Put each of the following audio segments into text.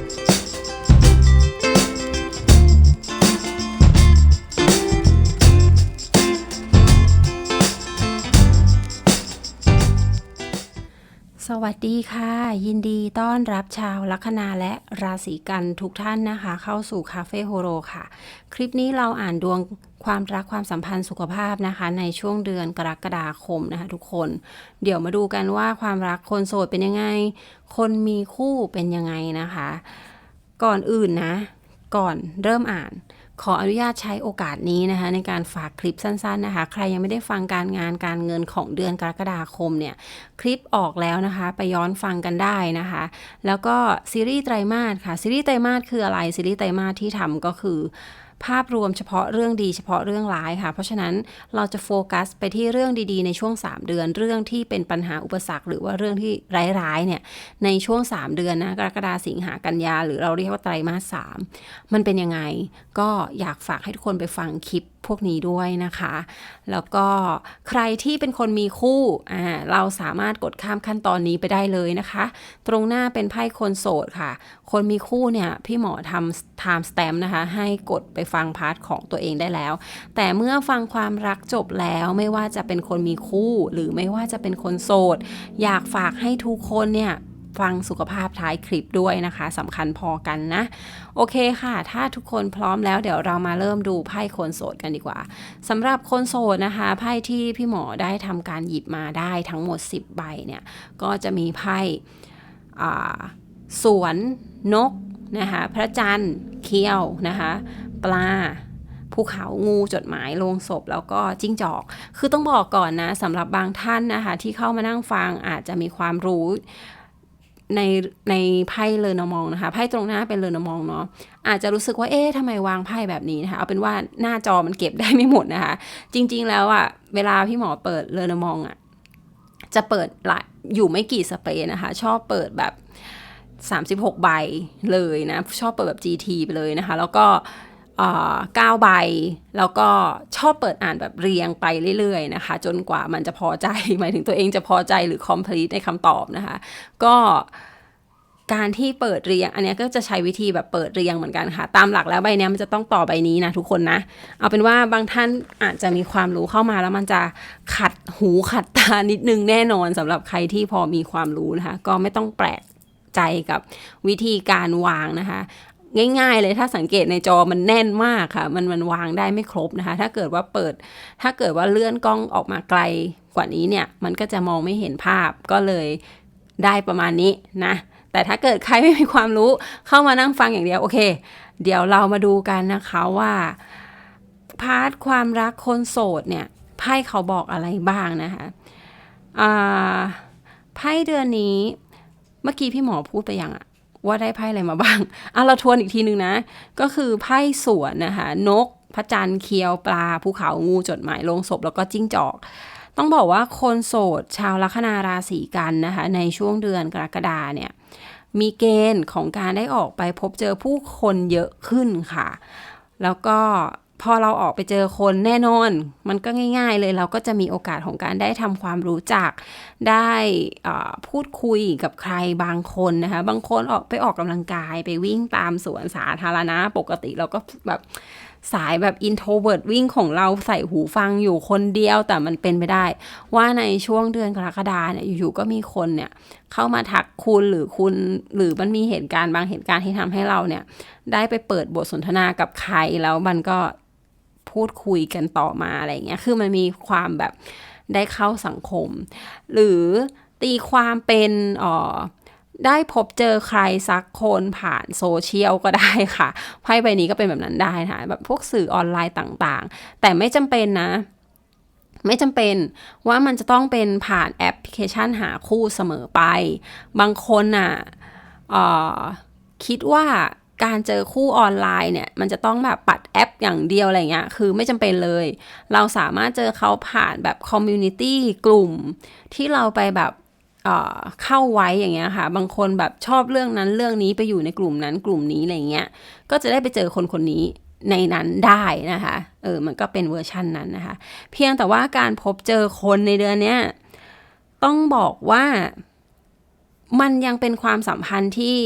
ส วัสดีค่ะ ยินดีต้อนรับชาวลัคนาและราศีกันทุกท่านนะคะ เข้าสู่คาเฟ่โฮโรค่ะ คลิปนี้เราอ่านดวงความรักความสัมพันธ์สุขภาพนะคะ ในช่วงเดือนกรกฎาคมนะคะ ทุกคน เดี๋ยวมาดูกันว่าความรักคนโสดเป็นยังไง คนมีคู่เป็นยังไงนะคะ ก่อนอื่นนะ ก่อนเริ่มอ่าน ขออนุญาตใช้โอกาสนี้นะคะ ในการฝากคลิปสั้นๆนะคะ ใครยังไม่ได้ฟังการงานการเงินของเดือนกรกฎาคมเนี่ย คลิปออกแล้วนะคะ ไปย้อนฟังกันได้นะคะ แล้วก็ซีรีส์ไตรมาสค่ะซีรีส์ไตรมาสคืออะไรซีรีส์ไตรมาสที่ทำก็คือ ภาพรวมเฉพาะเรื่องดีเฉพาะเรื่องร้ายค่ะ เพราะฉะนั้นเราจะโฟกัสไปที่เรื่องดีๆ ในช่วง 3 เดือน เรื่องที่เป็นปัญหาอุปสรรค หรือว่าเรื่องที่ร้ายๆเนี่ยในช่วง 3 เดือนนะกรกฎาสิงหากันยา หรือเราเรียกว่าไตรมาสสามมันเป็นยังไง ก็อยากฝากให้ทุกคนไปฟังคลิปพวกนี้ด้วยนะคะ แล้วก็ใครที่เป็นคนมีคู่อ่าเราสามารถกดข้ามขั้นตอนนี้ไปได้เลยนะคะ ตรงหน้าเป็นไพ่คนโสดค่ะ คนมีคู่เนี่ยพี่หมอทำ time stamp นะคะ ให้กดไปฟังพาร์ทของตัวเองได้แล้ว แต่เมื่อฟังความรักจบแล้วไม่ว่าจะเป็นคนมีคู่ หรือไม่ว่าจะเป็นคนโสด อยากฝากให้ทุกคนเนี่ยฟังสุขภาพท้ายคลิปด้วยนะคะสำคัญพอกันนะ โอเคค่ะ ถ้าทุกคนพร้อมแล้วเดี๋ยวเรามาเริ่มดูไพ่คนโสดกันดีกว่าสำหรับคนโสดนะคะ ไพ่ที่พี่หมอได้ทำการหยิบมาได้ทั้งหมด 10 ใบเนี่ยก็จะมีไพ่สวนนกนะคะพระจันทร์เขี้ยวนะคะ ปลาภูเขางูจดหมายโลงศพแล้วก็จิ้งจอก คือต้องบอกก่อนนะสำหรับบางท่านนะคะ ที่เข้ามานั่งฟังอาจจะมีความรู้ในในไพ่เลอนมองนะคะไพ่ตรงหน้าเป็นเลอนมองเนาะอาจจะรู้สึกว่าเอ๊ะทำไมวางไพ่แบบนี้นะคะเอาเป็นว่าหน้าจอมันเก็บได้ไม่หมดนะคะ จริง ๆ แล้วอะเวลาพี่หมอเปิดเลอนมองอะจะเปิดหลายอยู่ไม่กี่สเปร์นะคะ ชอบเปิดแบบ 36 ใบเลยนะ ชอบเปิดแบบ GT ไปเลยนะคะ แล้วก็ เก้าใบ แล้วก็ชอบเปิดอ่านแบบเรียงไปเรื่อยๆนะคะ จนกว่ามันจะพอใจ หมายถึงตัวเองจะพอใจหรือ complete ในคำตอบนะคะ ก็การที่เปิดเรียง อันนี้ก็จะใช้วิธีแบบเปิดเรียงเหมือนกันค่ะ ตามหลักแล้วใบนี้มันจะต้องต่อใบนี้นะทุกคนนะ เอาเป็นว่าบางท่านอาจจะมีความรู้เข้ามาแล้วมันจะขัดหูขัดตานิดนึงแน่นอนสำหรับใครที่พอมีความรู้นะคะ ก็ไม่ต้องแปลกใจกับวิธีการวางนะคะ ง่าย ๆ เลยถ้าสังเกตในจอมันแน่นมากค่ะ มันมันวางได้ไม่ครบนะคะ ถ้าเกิดว่าเปิด ถ้าเกิดว่าเลื่อนกล้องออกมาไกลกว่านี้เนี่ย มันก็จะมองไม่เห็นภาพก็เลยได้ประมาณนี้นะ แต่ถ้าเกิดใครไม่มีความรู้เข้ามานั่งฟังอย่างเดียวโอเค เดี๋ยวเรามาดูกันนะคะว่าพาร์ทความรักคนโสดเนี่ยไพ่เขาบอกอะไรบ้างนะคะไพ่เดือนนี้เมื่อกี้พี่หมอพูดไปยังอะ ว่าได้ไพ่อะไรมาบ้างอะเราทวนอีกทีนึงนะ ก็คือไพ่สวนนะคะนกพระจันทร์เคียวปลาภูเขางูจดหมายลงศพแล้วก็จิ้งจอก ต้องบอกว่าคนโสดชาวลัคนาราศีกันนะคะ ในช่วงเดือนกรกฎาเนี่ยมีเกณฑ์ของการได้ออกไปพบเจอผู้คนเยอะขึ้นค่ะ แล้วก็ พอเราออกไปเจอคนแน่นอน มันก็ง่าย ๆ เลยเราก็จะมีโอกาสของการได้ทำความรู้จัก ได้พูดคุยกับใครบางคนนะคะ บางคนออกไปออกกำลังกายไปวิ่งตามสวนสาธารณะ ปกติเราก็แบบสายแบบ introvert วิ่งของเราใส่หูฟังอยู่คนเดียวแต่มันเป็นไม่ได้ ว่าในช่วงเดือนกรกฎาเนี่ยอยู่ๆก็มีคนเนี่ยเข้ามาทักคุณหรือคุณหรือมันมีเหตุการณ์บางเหตุการณ์ที่ทำให้เราเนี่ย ได้ไปเปิดบทสนทนากับใครแล้วมันก็ พูดคุยกันต่อมาอะไรเงี้ย คือมันมีความแบบได้เข้าสังคม หรือตีความเป็นอ๋อได้พบเจอใครสักคนผ่านโซเชียลก็ได้ค่ะ ไพ่ใบนี้ก็เป็นแบบนั้นได้นะแบบพวกสื่อออนไลน์ต่างๆ แต่ไม่จำเป็นนะ ไม่จำเป็นว่ามันจะต้องเป็นผ่านแอปพลิเคชันหาคู่เสมอไป บางคนน่ะคิดว่า การเจอคู่ออนไลน์เนี่ย มันจะต้องแบบปัดแอปอย่างเดียวอะไรเงี้ย คือไม่จำเป็นเลย เราสามารถเจอเขาผ่านแบบคอมมูนิตี้กลุ่ม ที่เราไปแบบเข้าไว้อย่างเงี้ยค่ะ บางคนแบบชอบเรื่องนั้นเรื่องนี้ไปอยู่ในกลุ่มนั้นกลุ่มนี้อะไรเงี้ย ก็จะได้ไปเจอคนคนนี้ในนั้นได้นะคะ เออ มันก็เป็นเวอร์ชั่นนั้นนะคะ เพียงแต่ว่าการพบเจอคนในเดือนเนี้ยต้องบอกว่ามันยังเป็นความสัมพันธ์ที่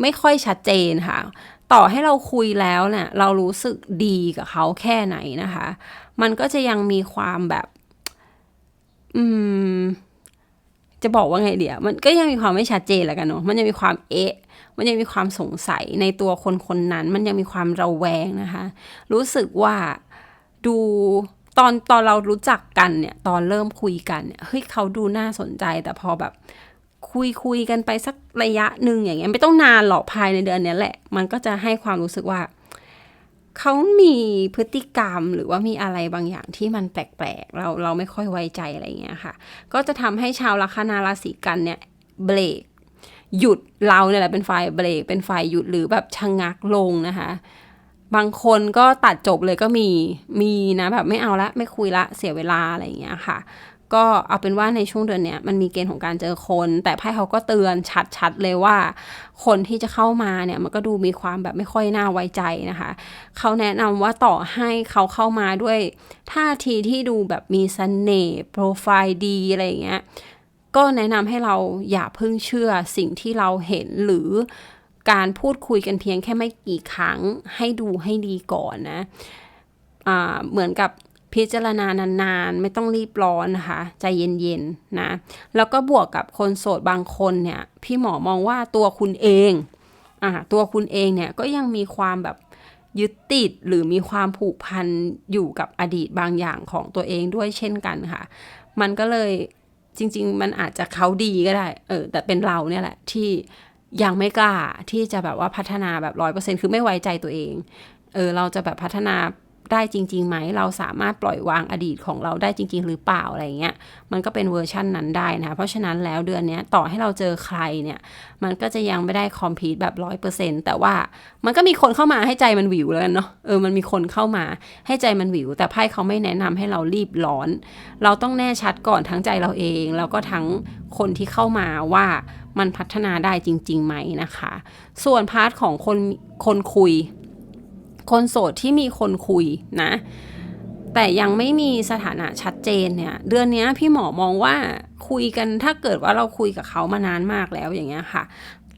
ไม่ค่อยชัดเจนค่ะ ต่อให้เราคุยแล้วเนี่ยเรารู้สึกดีกับเขาแค่ไหนนะคะ มันก็จะยังมีความแบบ อืม จะบอกว่าไงเดียวมันก็ยังมีความไม่ชัดเจนแล้วกันเนาะมันยังมีความเอ๊ะมันยังมีความสงสัยในตัวคนคนนั้น มันยังมีความระแวงนะคะ รู้สึกว่าดูตอนตอนเรารู้จักกันเนี่ย ตอนเริ่มคุยกันเนี่ยเฮ้ยเขาดูน่าสนใจแต่พอแบบ คุยคุยกันไปสักระยะหนึ่งอย่างเงี้ยไม่ต้องนานหรอกภายในเดือนนี้แหละ มันก็จะให้ความรู้สึกว่า เขามีพฤติกรรมหรือว่ามีอะไรบางอย่างที่มันแปลกๆเราเราไม่ค่อยไว้ใจอะไรเงี้ยค่ะ ก็จะทำให้ชาวลัคนาราศีกันเนี่ยเบรกหยุดเราเนี่ยแหละเป็นฝ่ายเบรกเป็นฝ่ายหยุดหรือแบบชะงงักลงนะคะบางคนก็ตัดจบเลยก็มีมีนะแบบไม่เอาละไม่คุยละเสียเวลาอะไรอย่างเงี้ยค่ะ ก็เอาเป็นว่าในช่วงเดือนเนี้ยมันมีเกณฑ์ของการเจอคน แต่ไพ่เขาก็เตือนชัดๆเลยว่า คนที่จะเข้ามาเนี่ยมันก็ดูมีความแบบไม่ค่อยน่าไว้ใจนะคะเขาแนะนำว่าต่อให้เขาเข้ามาด้วยท่าทีที่ดูแบบมีเสน่ห์โปรไฟล์ดีอะไรอย่างเงี้ยก็แนะนำให้เราอย่าเพิ่งเชื่อสิ่งที่เราเห็นหรือการพูดคุยกันเพียงแค่ไม่กี่ครั้งให้ดูให้ดีก่อนนะเหมือนกับ พิจารณานานๆ ไม่ต้องรีบร้อนนะคะ ใจเย็นๆนะ แล้วก็บวกกับคนโสดบางคนเนี่ย พี่หมอมองว่าตัวคุณเองอ่าตัวคุณเองเนี่ยก็ยังมีความแบบยึดติดหรือมีความผูกพันอยู่กับอดีตบางอย่างของตัวเองด้วยเช่นกันค่ะ มันก็เลยจริง ๆ มันอาจจะเขาดีก็ได้ เออ แต่เป็นเราเนี่ยแหละที่ยังไม่กล้าที่จะแบบว่าพัฒนาแบบร้อยเปอร์เซ็นคือไม่ไว้ใจตัวเอง เออ เราจะแบบพัฒนา ได้จริง ๆ ไหม เราสามารถปล่อยวางอดีตของเราได้จริง ๆ หรือเปล่าอะไรเงี้ย มันก็เป็นเวอร์ชั่นนั้นได้นะ เพราะฉะนั้นแล้วเดือนนี้ต่อให้เราเจอใครเนี่ย มันก็จะยังไม่ได้คอมพีทแบบร้อยเปอร์เซ็นแต่ว่ามันก็มีคนเข้ามาให้ใจมันวิวแล้วกันเนาะ เออ มันมีคนเข้ามาให้ใจมันวิว แต่ไพ่เขาไม่แนะนำให้เรารีบร้อน เราต้องแน่ชัดก่อนทั้งใจเราเอง แล้วก็ทั้งคนที่เข้ามาว่ามันพัฒนาได้จริงๆไหมนะคะ ส่วนพาร์ทของคนคนคุย คนโสดที่มีคนคุยนะ แต่ยังไม่มีสถานะชัดเจนเนี่ย เดือนนี้พี่หมอมองว่าคุยกันถ้าเกิดว่าเราคุยกับเขามานานมากแล้วอย่างเงี้ยค่ะ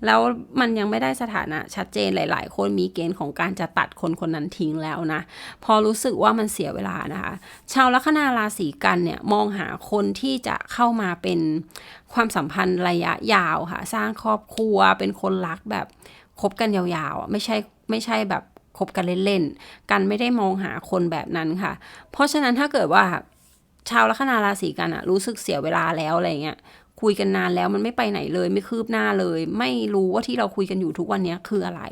แล้วมันยังไม่ได้สถานะชัดเจนหลาย ๆ คนมีเกณฑ์ของการจะตัดคนคนนั้นทิ้งแล้วนะ พอรู้สึกว่ามันเสียเวลานะคะ ชาวลัคนาราศีกันเนี่ยมองหาคนที่จะเข้ามาเป็นความสัมพันธ์ระยะยาวค่ะ สร้างครอบครัวเป็นคนรักแบบคบกันยาวๆ ไม่ใช่ไม่ใช่แบบ บกันเล่นๆ กันไม่ได้มองหาคนแบบนั้นค่ะ เพราะฉะนั้นถ้าเกิดว่าชาวลัคนาราศีกันอะรู้สึกเสียเวลาแล้วอะไรเงี้ยคุยกันนานแล้วมันไม่ไปไหนเลยไม่คืบหน้าเลย ไม่รู้ว่าที่เราคุยกันอยู่ทุกวันนี้คืออะไร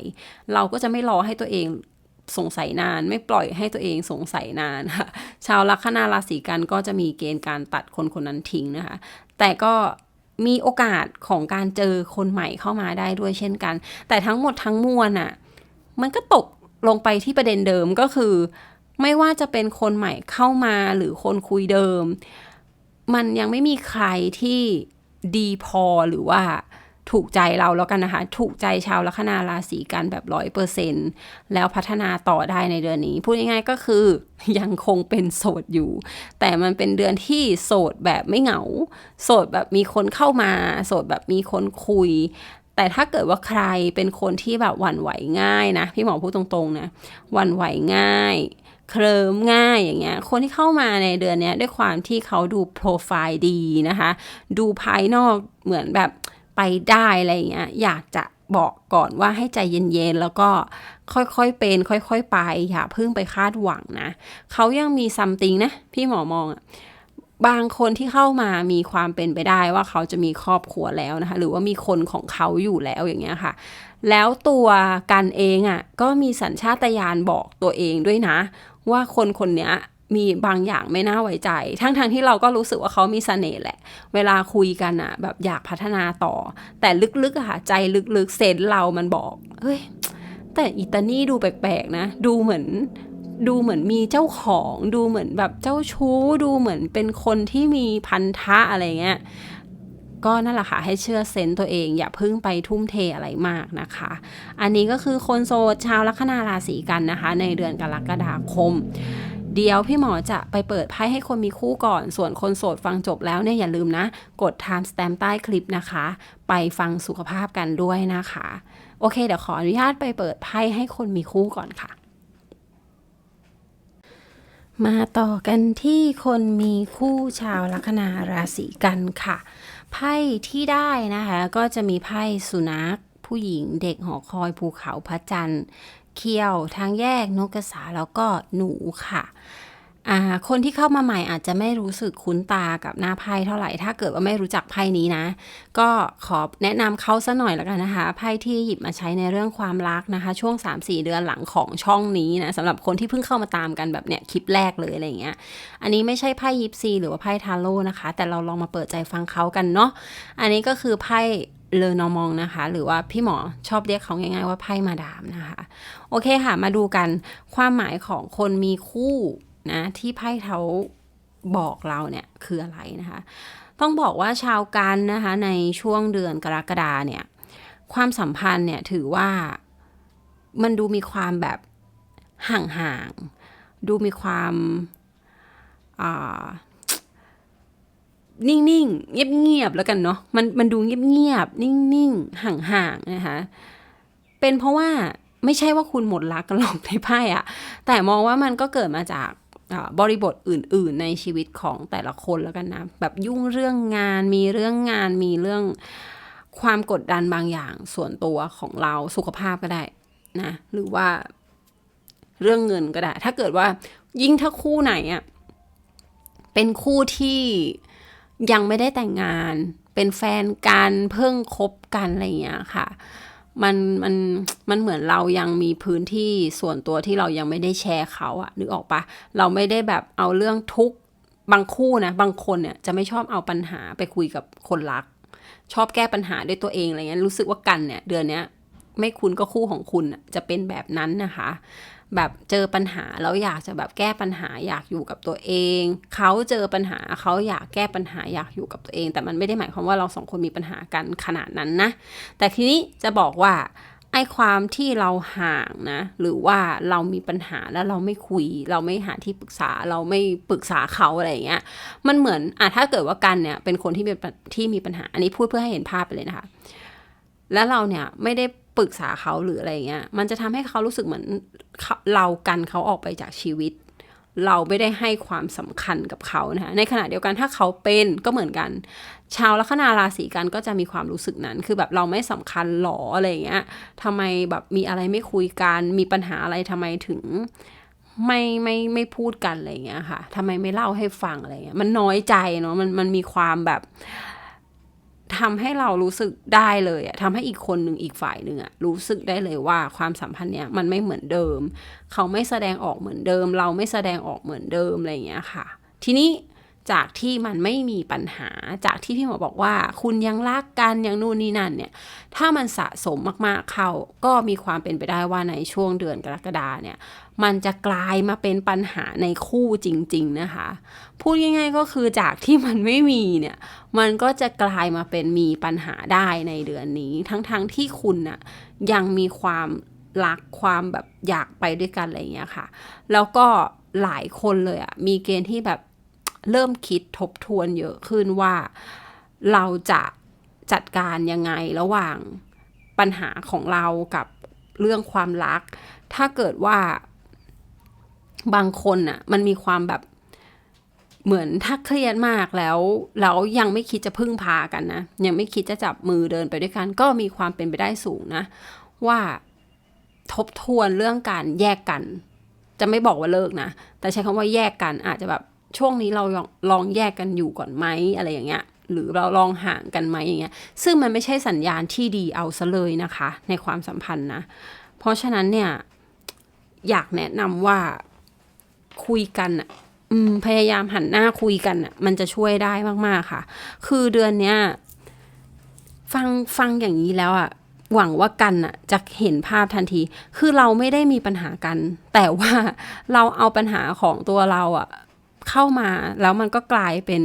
เราก็จะไม่รอให้ตัวเองสงสัยนาน ไม่ปล่อยให้ตัวเองสงสัยนานค่ะชาวลัคนาราศีกันก็จะมีเกณฑ์การตัดคนคนนั้นทิ้งนะคะ แต่ก็มีโอกาสของการเจอคนใหม่เข้ามาได้ด้วยเช่นกัน แต่ทั้งหมดทั้งมวลอะมันก็ตก ลงไปที่ประเด็นเดิมก็คือ ไม่ว่าจะเป็นคนใหม่เข้ามาหรือคนคุยเดิม มันยังไม่มีใครที่ดีพอหรือว่าถูกใจเราแล้วกันนะคะ ถูกใจชาวลัคนาราศีกันแบบร้อยเปอร์เซ็นแล้วพัฒนาต่อได้ในเดือนนี้ พูดง่ายๆก็คือยังคงเป็นโสดอยู่ แต่มันเป็นเดือนที่โสดแบบไม่เหงา โสดแบบมีคนเข้ามา โสดแบบมีคนคุย แต่ถ้าเกิดว่าใครเป็นคนที่แบบหวั่นไหวง่ายนะ พี่หมอพูดตรงๆนะหวั่นไหวง่าย เคลิมง่ายอย่างเงี้ย คนที่เข้ามาในเดือนนี้ด้วยความที่เขาดูโปรไฟล์ดีนะคะ ดูภายนอกเหมือนแบบไปได้อะไรเงี้ย อยากจะบอกก่อนว่าให้ใจเย็นๆ แล้วก็ค่อยๆเป็น ค่อยๆไป อย่าเพิ่งไปคาดหวังนะ เขายังมีซัมติงนะ พี่หมอมองอะ บางคนที่เข้ามามีความเป็นไปได้ว่าเขาจะมีครอบครัวแล้วนะคะ หรือว่ามีคนของเขาอยู่แล้วอย่างเงี้ยค่ะ แล้วตัวกันเองอะ่ะก็มีสัญชาตญาณบอกตัวเองด้วยนะ ว่าคนคนเนี้ยมีบางอย่างไม่น่าไว้ใจ ทั้งๆทที่เราก็รู้สึกว่าเขามีเสน่ห์แหละ เวลาคุยกันอะแบบอยากพัฒนาต่อ แต่ลึกๆอะค่ะ ใจลึกๆเซนเรามันบอก เฮ้ย แต่อิตานี่ดูแปลกๆนะ ดูเหมือน ดูเหมือนมีเจ้าของ ดูเหมือนแบบเจ้าชู้ ดูเหมือนเป็นคนที่มีพันธะอะไรเงี้ยก็นั่นแหละค่ะให้เชื่อเซนต์ตัวเองอย่าพิ่งไปทุ่มเทอะไรมากนะคะ อันนี้ก็คือคนโสดชาวลัคนาราศีกันนะคะ ในเดือนกรกฎาคม เดี๋ยวพี่หมอจะไปเปิดไพ่ให้คนมีคู่ก่อน ส่วนคนโสดฟังจบแล้วเนี่ยอย่าลืมนะ กด time stamp ใต้คลิปนะคะ ไปฟังสุขภาพกันด้วยนะคะ โอเคเดี๋ยวขออนุญาตไปเปิดไพ่ให้คนมีคู่ก่อนค่ะ มาต่อกันที่คนมีคู่ชาวลัคนาราศีกันค่ะ ไพ่ที่ได้นะคะ ก็จะมีไพ่สุนัข ผู้หญิงเด็กหอคอยภูเขาพระจันทร์ เคียวทางแยกนกกระสาแล้วก็หนูค่ะ คนที่เข้ามาใหม่อาจจะไม่รู้สึกคุ้นตากับหน้าไพ่เท่าไหร่ ถ้าเกิดว่าไม่รู้จักไพ่นี้นะ ก็ขอแนะนำเขาซะหน่อยแล้วกันนะคะ ไพ่ที่หยิบมาใช้ในเรื่องความรักนะคะ ช่วง 3-4 เดือนหลังของช่องนี้นะสำหรับคนที่เพิ่งเข้ามาตามกันแบบเนี้ยคลิปแรกเลยอะไรเงี้ย อันนี้ไม่ใช่ไพ่ยิปซีหรือว่าไพ่ทาโร่นะคะ แต่เราลองมาเปิดใจฟังเขากันเนาะ อันนี้ก็คือไพ่เลอนอมองนะคะ หรือว่าพี่หมอชอบเรียกเขาง่ายๆว่าไพ่มาดามนะคะ โอเคค่ะ มาดูกันความหมายของคนมีคู่ นะที่ไพ่เขาบอกเราเนี่ยคืออะไรนะคะ ต้องบอกว่าชาวกันนะคะในช่วงเดือนกรกฎาเนี่ยความสัมพันธ์เนี่ยถือว่ามันดูมีความแบบห่างๆ ดูมีความอ่านิ่งๆ เงียบๆ แล้วกันเนาะ มันมันดูเงียบๆ นิ่งๆ ห่างๆ นะคะ เป็นเพราะว่าไม่ใช่ว่าคุณหมดรักกันหรอกในไพ่อะแต่มองว่ามันก็เกิดมาจาก บริบทอื่น ๆ ในชีวิตของแต่ละคนแล้วกันนะ แบบยุ่งเรื่องงานมีเรื่องงานมีเรื่องความกดดันบางอย่างส่วนตัวของเราสุขภาพก็ได้นะหรือว่าเรื่องเงินก็ได้ ถ้าเกิดว่ายิ่งถ้าคู่ไหนอะเป็นคู่ที่ยังไม่ได้แต่งงาน เป็นแฟนกันเพิ่งคบกันอะไรอย่างเงี้ยค่ะ มันมันมันเหมือนเรายังมีพื้นที่ส่วนตัวที่เรายังไม่ได้แชร์เขาอะนึกออกปะเราไม่ได้แบบเอาเรื่องทุกบางคู่นะบางคนเนี่ยจะไม่ชอบเอาปัญหาไปคุยกับคนรัก ชอบแก้ปัญหาด้วยตัวเองอะไรเงี้ยรู้สึกว่ากันเนี่ยเดือนเนี้ยไม่คุณก็คู่ของคุณจะเป็นแบบนั้นนะคะ แบบเจอปัญหาแล้วอยากจะแบบแก้ปัญหาอยากอยู่กับตัวเอง เขาเจอปัญหาเขาอยากแก้ปัญหาอยากอยู่กับตัวเอง แต่มันไม่ได้หมายความว่าเราสองคนมีปัญหากันขนาดนั้นนะ แต่ทีนี้จะบอกว่าไอ้ความที่เราห่างนะ หรือว่าเรามีปัญหาแล้วเราไม่คุย เราไม่หาที่ปรึกษาเราไม่ปรึกษาเขาอะไรอย่างเงี้ยมันเหมือนอะถ้าเกิดว่ากันเนี่ยเป็นคนที่มีปัญที่มีปัญหา อันนี้พูดเพื่อให้เห็นภาพไปเลยนะคะ แล้วเราเนี่ยไม่ได้ ปรึกษาเขาหรืออะไรเงี้ย มันจะทำให้เขารู้สึกเหมือนเรากันเขาออกไปจากชีวิต เราไม่ได้ให้ความสำคัญกับเขานะคะในขณะเดียวกันถ้าเขาเป็นก็เหมือนกัน ชาวลัคนาราศีกันก็จะมีความรู้สึกนั้น คือแบบเราไม่สำคัญหรออะไรเงี้ยทำไมแบบมีอะไรไม่คุยกัน มีปัญหาอะไรทำไมถึงไม่ไม่ไม่พูดกันอะไรเงี้ยค่ะทำไมไม่เล่าให้ฟังอะไรเงี้ย มันน้อยใจเนาะ มันมันมีความแบบ ทำให้เรารู้สึกได้เลยอะทำให้อีกคนหนึ่งอีกฝ่ายหนึ่งอะรู้สึกได้เลยว่าความสัมพันธ์เนี้ยมันไม่เหมือนเดิม เขาไม่แสดงออกเหมือนเดิม เราไม่แสดงออกเหมือนเดิมอะไรเงี้ยค่ะ ทีนี้ จากที่มันไม่มีปัญหาจากที่พี่หมอบอกว่า คุณยังรักกันยังนู่นนี่นั่นเนี่ย ถ้ามันสะสมมากๆเข้า ก็มีความเป็นไปได้ว่าในช่วงเดือนกรกฎาเนี่ย มันจะกลายมาเป็นปัญหาในคู่จริง ๆนะคะ พูดง่ายๆก็คือจากที่มันไม่มีเนี่ย มันก็จะกลายมาเป็นมีปัญหาได้ในเดือนนี้ ทั้งๆทที่คุณน่ะยังมีความรักความแบบอยากไปด้วยกันอะไรอย่างเงี้ยค่ะ แล้วก็หลายคนเลยอะมีเกณฑ์ที่แบบ เริ่มคิดทบทวนเยอะขึ้นว่าเราจะจัดการยังไงระหว่างปัญหาของเรากับเรื่องความรัก ถ้าเกิดว่าบางคนน่ะ มันมีความแบบเหมือนถ้าเครียดมากแล้วแล้วยังไม่คิดจะพึ่งพากันนะ ยังไม่คิดจะจับมือเดินไปด้วยกัน ก็มีความเป็นไปได้สูงนะ ว่าทบทวนเรื่องการแยกกัน จะไม่บอกว่าเลิกนะ แต่ใช้คำว่าแยกกันอาจจะแบบ ช่วงนี้เราลองลองแยกกันอยู่ก่อนไหมอะไรอย่างเงี้ยหรือเราลองห่างกันไหมอย่างเงี้ย ซึ่งมันไม่ใช่สัญญาณที่ดีเอาซะเลยนะคะ ในความสัมพันธ์นะ เพราะฉะนั้นเนี่ยอยากแนะนำว่าคุยกันอะอืมพยายามหันหน้าคุยกันอะมันจะช่วยได้มากๆค่ะ คือเดือนเนี้ยฟังฟังอย่างนี้แล้วอะหวังว่ากันอะจะเห็นภาพทันที คือเราไม่ได้มีปัญหากัน แต่ว่าเราเอาปัญหาของตัวเราอะ เข้ามา แล้วมันก็กลายเป็น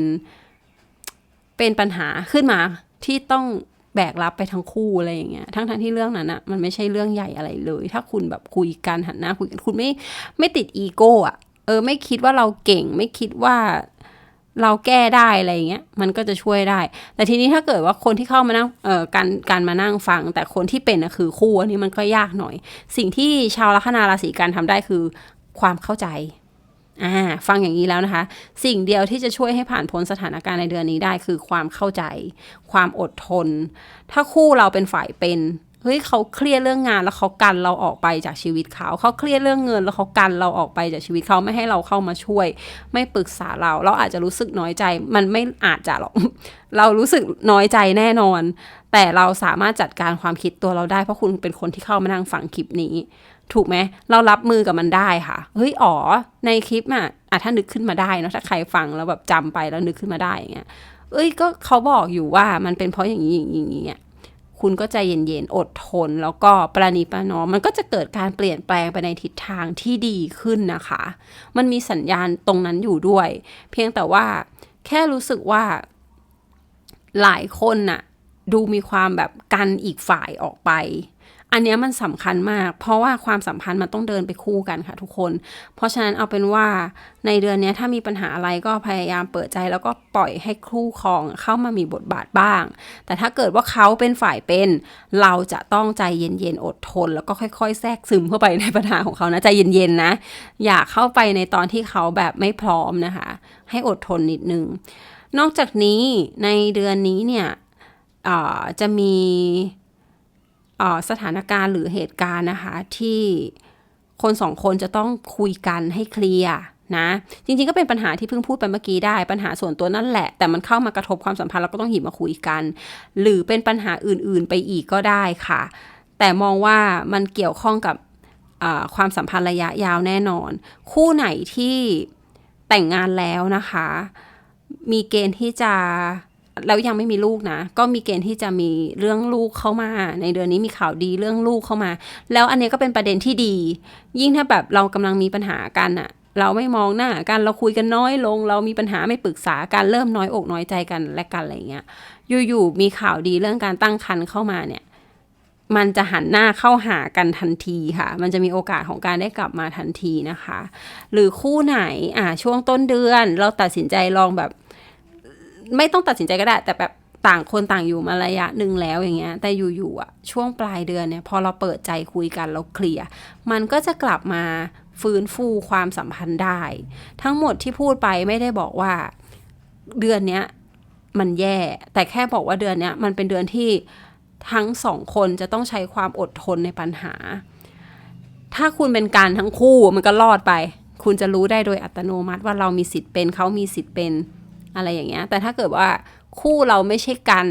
เป็นปัญหาขึ้นมาที่ต้องแบกรับไปทั้งคู่อะไรอย่างเงี้ย ทั้งทั้งที่เรื่องนั้นอะมันไม่ใช่เรื่องใหญ่อะไรเลย ถ้าคุณแบบคุยกันหันหน้าคุยกันคุณไม่ไม่ติดอีโก้อะเออ ไม่คิดว่าเราเก่ง ไม่คิดว่าเราแก้ได้อะไรเงี้ย มันก็จะช่วยได้ แต่ทีนี้ถ้าเกิดว่าคนที่เข้ามานั่งเอ่อการการมานั่งฟัง แต่คนที่เป็นนะคือคู่อันนี้มันก็ยากหน่อย สิ่งที่ชาวลัคนาราศีกันทำได้คือความเข้าใจ อ่าฟังอย่างนี้แล้วนะคะ สิ่งเดียวที่จะช่วยให้ผ่านพ้นสถานการณ์ในเดือนนี้ได้คือความเข้าใจ ความอดทน ถ้าคู่เราเป็นฝ่ายเป็นเฮ้ยเขาเครียดเรื่องงานแล้วเขากันเราออกไปจากชีวิตเขาเขาเครียดเรื่องเงินแล้วเขากันเราออกไปจากชีวิตเขาไม่ให้เราเข้ามาช่วย ไม่ปรึกษาเรา เราอาจจะรู้สึกน้อยใจ มันไม่อาจจะหรอกเรารู้สึกน้อยใจแน่นอน แต่เราสามารถจัดการความคิดตัวเราได้เพราะคุณเป็นคนที่เข้ามานั่งฟังคลิปนี้ ถูกไหมเรารับมือกับมันได้ค่ะ เฮ้ยอ๋อ ในคลิปอะอะถ้านึกขึ้นมาได้เนะถ้าใครฟังแล้วแบบจำไปแล้วนึกขึ้นมาได้อย่างเงี้ยเอ้ยก็เขาบอกอยู่ว่ามันเป็นเพราะอย่างนี้อย่างนี้อย่างนี้คุณก็ใจเย็นๆอดทน แล้วก็ประนีประนอมมันก็จะเกิดการเปลี่ยนแปลงไปในทิศทางที่ดีขึ้นนะคะ มันมีสัญญาณตรงนั้นอยู่ด้วย เพียงแต่ว่าแค่รู้สึกว่าหลายคนน่ะดูมีความแบบกันอีกฝ่ายออกไป อันนี้มันสำคัญมาก เพราะว่าความสัมพันธ์มันต้องเดินไปคู่กันค่ะทุกคน เพราะฉะนั้นเอาเป็นว่าในเดือนนี้ถ้ามีปัญหาอะไรก็พยายามเปิดใจแล้วก็ปล่อยให้คู่ครองเข้ามามีบทบาทบ้าง แต่ถ้าเกิดว่าเขาเป็นฝ่ายเป็น เราจะต้องใจเย็นๆอดทน แล้วก็ค่อยๆ แทรกซึมเข้าไปในปัญหาของเขานะใจเย็นๆนะ อย่าเข้าไปในตอนที่เขาแบบไม่พร้อมนะคะ ให้อดทนนิดนึง นอกจากนี้ในเดือนนี้เนี่ยจะมี สถานการณ์หรือเหตุการณ์นะคะที่คนสองคนจะต้องคุยกันให้เคลียร์นะจริงๆก็เป็นปัญหาที่เพิ่งพูดไปเมื่อกี้ได้ปัญหาส่วนตัวนั่นแหละ แต่มันเข้ามากระทบความสัมพันธ์เราก็ต้องหยิบมาคุยกัน หรือเป็นปัญหาอื่นๆไปอีกก็ได้ค่ะ แต่มองว่ามันเกี่ยวข้องกับความสัมพันธ์ระยะยาวแน่นอน คู่ไหนที่แต่งงานแล้วนะคะ มีเกณฑ์ที่จะ แล้วยังไม่มีลูกนะ ก็มีเกณฑ์ที่จะมีเรื่องลูกเข้ามา ในเดือนนี้มีข่าวดีเรื่องลูกเข้ามา แล้วอันนี้ก็เป็นประเด็นที่ดี ยิ่งถ้าแบบเรากำลังมีปัญหากันอะเราไม่มองหน้ากันเราคุยกันน้อยลง เรามีปัญหาไม่ปรึกษากันเริ่มน้อยอกน้อยใจกันและกันอะไรเงี้ยอยู่ๆมีข่าวดีเรื่องการตั้งครรภ์เข้ามาเนี่ย มันจะหันหน้าเข้าหากันทันทีค่ะ มันจะมีโอกาสของการได้กลับมาทันทีนะคะ หรือคู่ไหนอ่าช่วงต้นเดือน เราตัดสินใจลองแบบ ไม่ต้องตัดสินใจก็ได้ แต่แบบต่างคนต่างอยู่มาระยะหนึ่งแล้วอย่างเงี้ย แต่อยู่ๆอะช่วงปลายเดือนเนี่ยพอเราเปิดใจคุยกันเราเคลียร์มันก็จะกลับมาฟื้นฟูความสัมพันธ์ได้ ทั้งหมดที่พูดไปไม่ได้บอกว่าเดือนเนี้ยมันแย่ แต่แค่บอกว่าเดือนเนี้ยมันเป็นเดือนที่ทั้งสองคนจะต้องใช้ความอดทนในปัญหา ถ้าคุณเป็นการทั้งคู่มันก็รอดไป คุณจะรู้ได้โดยอัตโนมัติว่าเรามีสิทธิ์เป็นเขามีสิทธิ์เป็น อะไรอย่างเงี้ย แต่ถ้าเกิดว่าคู่เราไม่ใช่กัน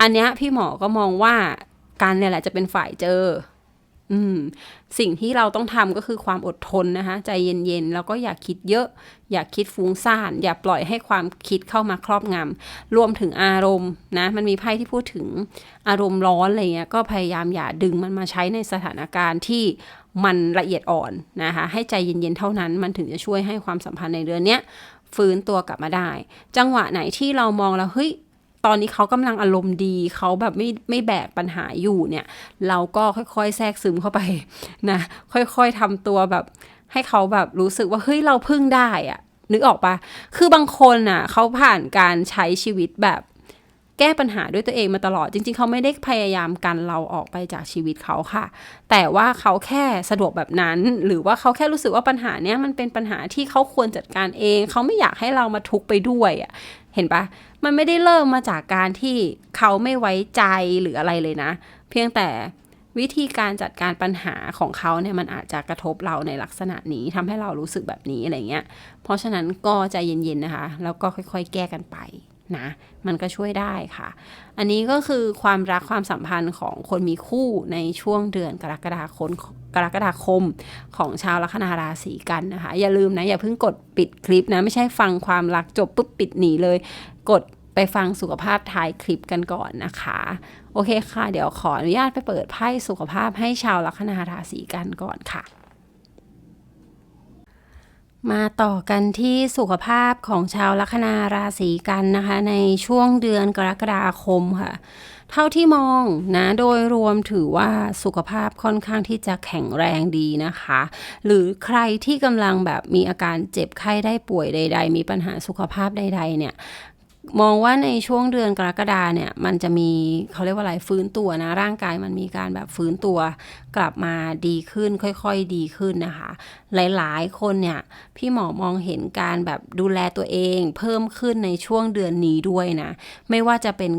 อันเนี้ยพี่หมอก็มองว่าการเนี่ยแหละจะเป็นฝ่ายเจอ อืม สิ่งที่เราต้องทำก็คือความอดทนนะคะ ใจเย็นๆ แล้วก็อย่าคิดเยอะ อย่าคิดฟุ้งซ่าน อย่าปล่อยให้ความคิดเข้ามาครอบงำรวมถึงอารมณ์นะ มันมีไพ่ที่พูดถึงอารมณ์ร้อนอะไรเงี้ย ก็พยายามอย่าดึงมันมาใช้ในสถานการณ์ที่มันละเอียดอ่อนนะคะ ให้ใจเย็นๆ เท่านั้น มันถึงจะช่วยให้ความสัมพันธ์ในเดือนเนี้ย ฟื้นตัวกลับมาได้ จังหวะไหนที่เรามองแล้วเฮ้ยตอนนี้เขากำลังอารมณ์ดีเขาแบบไม่ไม่แบกปัญหาอยู่เนี่ย เราก็ค่อยๆ แทรกซึมเข้าไปนะ ค่อยๆทำตัวแบบ ให้เขาแบบรู้สึกว่าเฮ้ยเราพึ่งได้อะนึกออกปะคือบางคนอะเขาผ่านการใช้ชีวิตแบบ แก้ปัญหาด้วยตัวเองมาตลอด จริง ๆ เขาไม่ได้พยายามกันเราออกไปจากชีวิตเขาค่ะ แต่ว่าเขาแค่สะดวกแบบนั้น หรือว่าเขาแค่รู้สึกว่าปัญหาเนี้ยมันเป็นปัญหาที่เขาควรจัดการเอง เขาไม่อยากให้เรามาทุกไปด้วยอะเห็นปะมันไม่ได้เริ่มมาจากการที่เขาไม่ไว้ใจหรืออะไรเลยนะ เพียงแต่วิธีการจัดการปัญหาของเขาเนี่ยมันอาจจะกระทบเราในลักษณะนี้ทำให้เรารู้สึกแบบนี้อะไรเงี้ย เพราะฉะนั้นก็ใจเย็นๆนะคะ แล้วก็ค่อยๆ แก้กันไป นะมันก็ช่วยได้ค่ะ อันนี้ก็คือความรักความสัมพันธ์ของคนมีคู่ในช่วงเดือนกรกฎาคมกรกฎาคมของชาวลัคนาราศีกันนะคะ อย่าลืมนะ อย่าเพิ่งกดปิดคลิปนะ ไม่ใช่ฟังความรักจบปุ๊บปิดหนีเลย กดไปฟังสุขภาพท้ายคลิปกันก่อนนะคะ โอเคค่ะ เดี๋ยวขออนุญาตไปเปิดไพ่สุขภาพให้ชาวลัคนาราศีกันก่อนค่ะ มาต่อกันที่สุขภาพของชาวลัคนาราศีกันนะคะ ในช่วงเดือนกรกฎาคมค่ะ เท่าที่มองนะโดยรวมถือว่าสุขภาพค่อนข้างที่จะแข็งแรงดีนะคะ หรือใครที่กำลังแบบมีอาการเจ็บไข้ได้ป่วยใด ๆ มีปัญหาสุขภาพใด ๆ เนี่ย มองว่าในช่วงเดือนกรกฎาเนี่ยมันจะมีเขาเรียกว่าอะไรฟื้นตัวนะ ร่างกายมันมีการแบบฟื้นตัวกลับมาดีขึ้นค่อยๆดีขึ้นนะคะ หลายๆคนเนี่ยพี่หมอมองเห็นการแบบดูแลตัวเอง เพิ่มขึ้นในช่วงเดือนนี้ด้วยนะ ไม่ว่าจะเป็น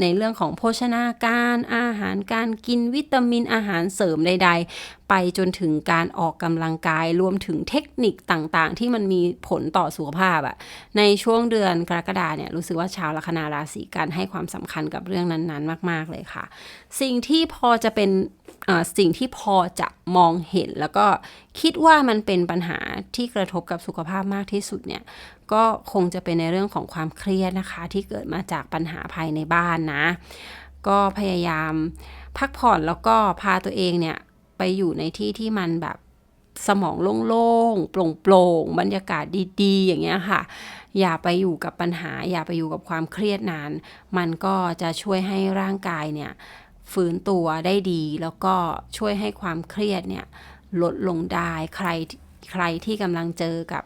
ในเรื่องของโภชนาการอาหารการกินวิตามินอาหารเสริมใด ๆ ไปจนถึงการออกกำลังกายรวมถึงเทคนิคต่างๆ ที่มันมีผลต่อสุขภาพอะในช่วงเดือนกรกฎาเนี่ยรู้สึกว่าชาวลัคนาราศีกันให้ความสำคัญกับเรื่องนั้นๆ มาก ๆ เลยค่ะ สิ่งที่พอจะเป็นสิ่งที่พอจะมองเห็น แล้วก็คิดว่ามันเป็นปัญหาที่กระทบกับสุขภาพมากที่สุดเนี่ยก็คงจะเป็นในเรื่องของความเครียดนะคะ ที่เกิดมาจากปัญหาภายในบ้านนะ ก็พยายามพักผ่อนแล้วก็พาตัวเองเนี่ย ไปอยู่ในที่ที่มันแบบสมองโล่งๆ โปร่งๆ บรรยากาศดีๆ อย่างเงี้ยค่ะ อย่าไปอยู่กับปัญหา อย่าไปอยู่กับความเครียดนาน มันก็จะช่วยให้ร่างกายเนี่ยฟื้นตัวได้ดี แล้วก็ช่วยให้ความเครียดเนี่ยลดลงได้ ใครใครที่กำลังเจอกับ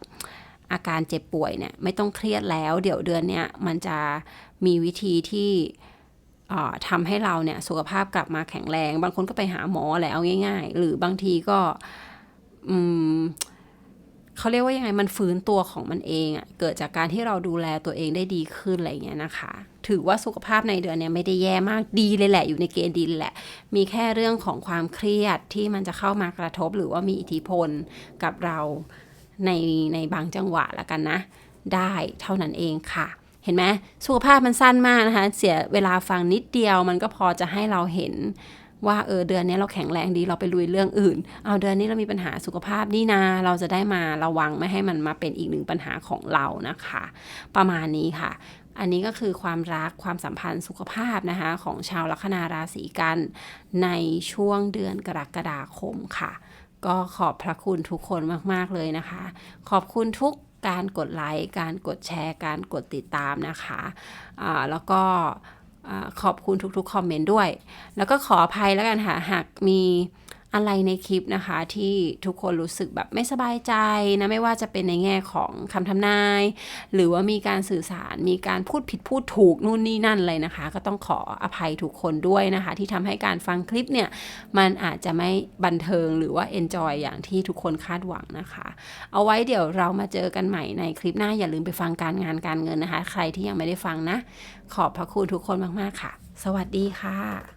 อาการเจ็บป่วยเนี่ยไม่ต้องเครียดแล้ว เดี๋ยวเดือนเนี้ยมันจะมีวิธีที่ ทำให้เราเนี่ยสุขภาพกลับมาแข็งแรง บางคนก็ไปหาหมอแล้วง่าย ๆ หรือบางทีก็เขาเรียกว่ายังไงมันฟื้นตัวของมันเองอะ่ะเกิดจากการที่เราดูแลตัวเองได้ดีขึ้นอะไรเงี้ยนะคะ ถือว่าสุขภาพในเดือนนี้ไม่ได้แย่มากดีเลยแหละ อยู่ในเกณฑ์ดีแหละ มีแค่เรื่องของความเครียดที่มันจะเข้ามากระทบหรือว่ามีอิทธิพลกับเราในในบางจังหวะละกันนะ ได้เท่านั้นเองค่ะ เห็นไหมสุขภาพมันสั้นมากนะคะ เสียเวลาฟังนิดเดียวมันก็พอจะให้เราเห็นว่าเออเดือนนี้เราแข็งแรงดีเราไปลุยเรื่องอื่น เอาเดือนนี้เรามีปัญหาสุขภาพนี่นา เราจะได้มาระวังไม่ให้มันมาเป็นอีกหนึ่งปัญหาของเรานะคะ ประมาณนี้ค่ะ อันนี้ก็คือความรักความสัมพันธ์สุขภาพนะคะของชาวลัคนาราศีกันในช่วงเดือนกรกฎาคมค่ะ ก็ขอบพระคุณทุกคนมาก ๆ เลยนะคะ ขอบคุณทุก การกดไลค์ การกดแชร์ การกดติดตามนะคะะแล้วก็ขอบคุณทุกๆคอมเมนต์ด้วย แล้วก็ขออภัยแล้วกันค่ะ หากมี อะไรในคลิปนะคะ ที่ทุกคนรู้สึกแบบไม่สบายใจนะไม่ว่าจะเป็นในแง่ของคำทำนาย หรือว่ามีการสื่อสารมีการพูดผิดพูดถูกนู่นนี่นั่นเลยนะคะ ก็ต้องขออภัยทุกคนด้วยนะคะ ที่ทำให้การฟังคลิปเนี่ย มันอาจจะไม่บันเทิงหรือว่าเอนจอยอย่างที่ทุกคนคาดหวังนะคะ เอาไว้เดี๋ยวเรามาเจอกันใหม่ในคลิปหน้าอย่าลืมไปฟังการงานการเงินนะคะ ใครที่ยังไม่ได้ฟังนะ ขอบพระคุณทุกคนมาก ๆ ค่ะ สวัสดีค่ะ